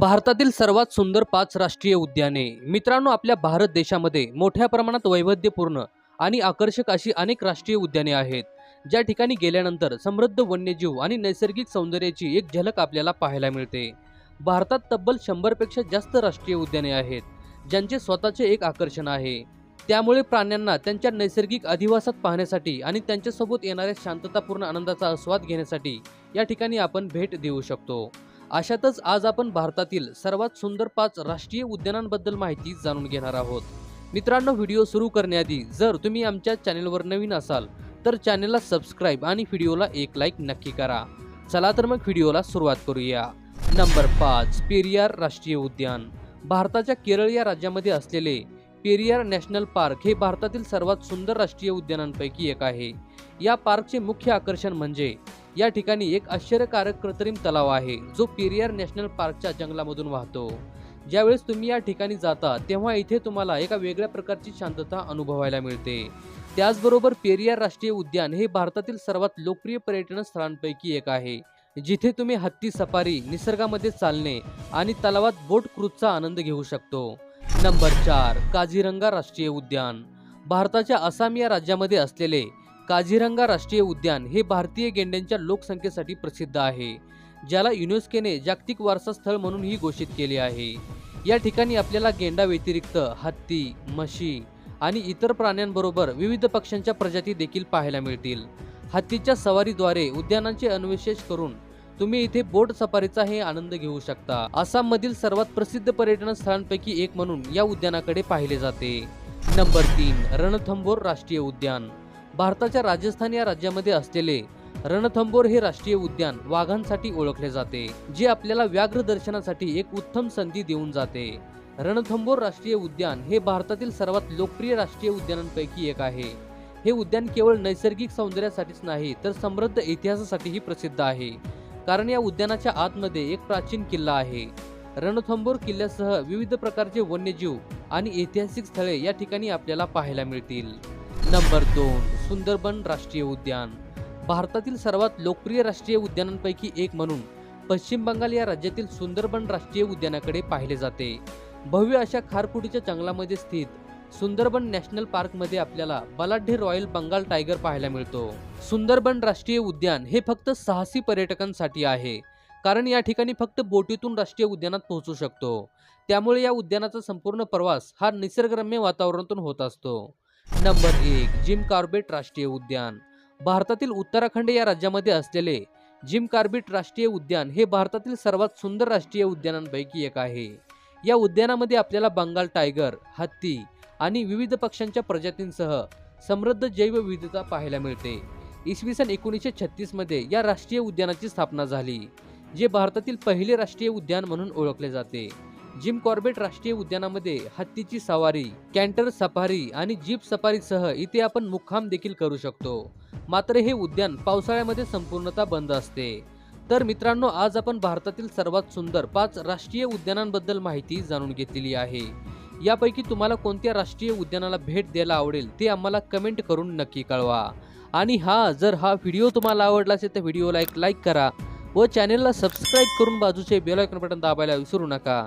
भारतातील सर्वात सुंदर पाच राष्ट्रीय उद्याने. मित्रांनो आपल्या भारत देशामध्ये मोठ्या प्रमाणात वैविध्यपूर्ण आणि आकर्षक अशी अनेक राष्ट्रीय उद्याने आहेत. ज्या ठिकाणी गेल्यानंतर समृद्ध वन्यजीव आणि नैसर्गिक सौंदर्याची एक झलक आपल्याला पाहायला मिळते. भारतात तब्बल शंभरपेक्षा जास्त राष्ट्रीय उद्याने आहेत ज्यांचे स्वतःचे एक आकर्षण आहे. त्यामुळे प्राण्यांना त्यांच्या नैसर्गिक अधिवासात पाहण्यासाठी आणि त्यांच्यासोबत येणाऱ्या शांततापूर्ण आनंदाचा आस्वाद घेण्यासाठी या ठिकाणी आपण भेट देऊ शकतो. अशातच आज आपण भारतातील सर्वात सुंदर पाच राष्ट्रीय उद्यानांबद्दल माहिती जाणून घेणार आहोत. मित्रांनो व्हिडिओ सुरू करण्याआधी जर तुम्ही आमच्या चॅनेलवर नवीन असाल तर चॅनेलला सबस्क्राईब आणि व्हिडिओला एक लाईक नक्की करा. चला तर मग व्हिडिओला सुरुवात करूया. नंबर पाच पेरियार राष्ट्रीय उद्यान. भारताच्या केरळ या राज्यामध्ये असलेले पेरियार नॅशनल पार्क हे भारतातील सर्वात सुंदर राष्ट्रीय उद्यानांपैकी एक आहे. या पार्कचे मुख्य आकर्षण म्हणजे या ठिकाणी एक आश्चर्यकारक कृत्रिम तलाव आहे जो पेरियार नॅशनल पार्कच्या जंगलामधून वाहतो. ज्यावेळेस तुम्ही या ठिकाणी जाता तेव्हा इथे तुम्हाला एका वेगळ्या प्रकारची शांतता अनुभवायला मिळते. त्याचबरोबर पेरियार राष्ट्रीय उद्यान हे भारतातील सर्वात लोकप्रिय पर्यटन स्थळांपैकी एक आहे जिथे तुम्ही हत्ती सफारी निसर्गामध्ये चालणे आणि तलावात बोट क्रूजचा आनंद घेऊ शकतो. नंबर चार काझीरंगा राष्ट्रीय उद्यान. भारताच्या आसाम या राज्यामध्ये असलेले काझीरंगा राष्ट्रीय उद्यान हे भारतीय गेंड्यांच्या लोकसंख्येसाठी प्रसिद्ध आहे ज्याला युनेस्कोने जागतिक वारसा स्थळ म्हणूनही घोषित केले आहे. या ठिकाणी आपल्याला गेंडा व्यतिरिक्त हत्ती म्हशी आणि इतर प्राण्यांबरोबर विविध पक्ष्यांच्या प्रजाती देखील पाहायला मिळतील. हत्तीच्या सवारीद्वारे उद्यानांचे अन्वेषण करून तुम्ही इथे बोट सफारीचा हे आनंद घेऊ शकता. आसाममधील सर्वात प्रसिद्ध पर्यटन स्थळांपैकी एक म्हणून या उद्यानाकडे पाहिले जाते. नंबर तीन रणथंबोर राष्ट्रीय उद्यान. भारताच्या राजस्थान या राज्यामध्ये असलेले रणथंबोर हे राष्ट्रीय उद्यान वाघांसाठी ओळखले जाते जे आपल्याला व्याघ्र दर्शनासाठी एक उत्तम संधी देऊन जाते. रणथंबोर राष्ट्रीय उद्यान हे भारतातील सर्वात लोकप्रिय राष्ट्रीय उद्यानांपैकी एक आहे. हे उद्यान केवळ नैसर्गिक सौंदर्यासाठीच नाही तर समृद्ध इतिहासासाठीही प्रसिद्ध आहे. कारण या उद्यानाच्या आतमध्ये एक प्राचीन किल्ला आहे. रणथंबोर किल्ल्यासह विविध प्रकारचे वन्यजीव आणि ऐतिहासिक स्थळे या ठिकाणी आपल्याला पाहायला मिळतील. नंबर दोन सुंदरबन राष्ट्रीय उद्यान. भारतातील सर्वात लोकप्रिय राष्ट्रीय उद्यानांपैकी एक म्हणून पश्चिम बंगाल या राज्यातील सुंदरबन राष्ट्रीय उद्यानाकडे पाहिले जाते. भव्य अशा खारफुटीच्या जंगलामध्ये स्थित सुंदरबन नॅशनल पार्कमध्ये आपल्याला बलाढ्य रॉयल बंगाल टायगर पाहायला मिळतो. सुंदरबन राष्ट्रीय उद्यान हे फक्त साहसी पर्यटकांसाठी आहे कारण या ठिकाणी फक्त बोटीतून राष्ट्रीय उद्यानात पोहोचू शकतो. त्यामुळे या उद्यानाचा संपूर्ण प्रवास हा निसर्गरम्य वातावरणातून होत असतो. नंबर एक जिम कार्बेट राष्ट्रीय उद्यान. भारतातील उत्तराखंड या राज्यामध्ये असलेले जिम कार्बेट राष्ट्रीय उद्यान हे भारतातील सर्वात सुंदर राष्ट्रीय उद्यानांपैकी एक आहे. या उद्यानामध्ये आपल्याला बंगाल टायगर हत्ती आणि विविध पक्ष्यांच्या प्रजातींसह समृद्ध जैवविविधता पाहायला मिळते. इसवी सन एकोणीसशे छत्तीसमध्ये या राष्ट्रीय उद्यानाची स्थापना झाली जे भारतातील पहिले राष्ट्रीय उद्यान म्हणून ओळखले जाते. जिम कॉर्बेट राष्ट्रीय उद्यानामध्ये हत्तीची सवारी कॅन्टर सफारी आणि जीप सफारीसह इथे आपण मुक्काम देखील करू शकतो. मात्र हे उद्यान पावसाळ्यामध्ये संपूर्णतः बंद असते. तर मित्रांनो आज आपण भारतातील सर्वात सुंदर पाच राष्ट्रीय उद्यानांबद्दल माहिती जाणून घेतलेली आहे. यापैकी तुम्हाला कोणत्या राष्ट्रीय उद्यानाला भेट द्यायला आवडेल ते आम्हाला कमेंट करून नक्की कळवा. आणि हा जर हा व्हिडिओ तुम्हाला आवडला असेल तर व्हिडिओला एक लाईक करा व चॅनेलला सबस्क्राईब करून बाजूचे बेल आयकॉन बटन दाबायला विसरू नका.